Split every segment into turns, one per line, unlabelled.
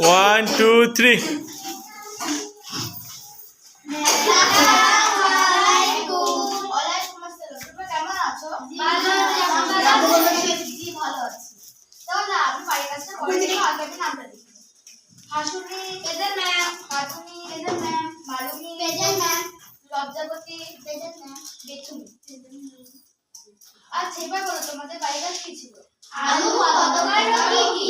one two three
হাসুনি এদের ma'am ma'am ma'am লজ্জাবতী এদের ma'am বেচুনি আচ্ছা এবার বলো তোমাদের বাড়ি গাছ কি ছিল
আলু কত কি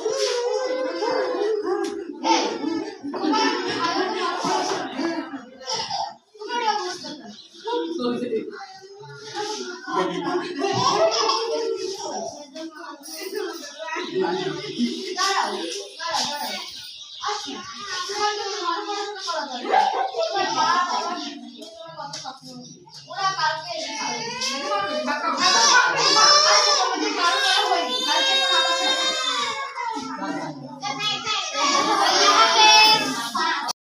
দাঁড়াও দাঁড়াও দাঁড়াও আচ্ছা তোমার জন্য ভালো পড়াশোনা করা দরকার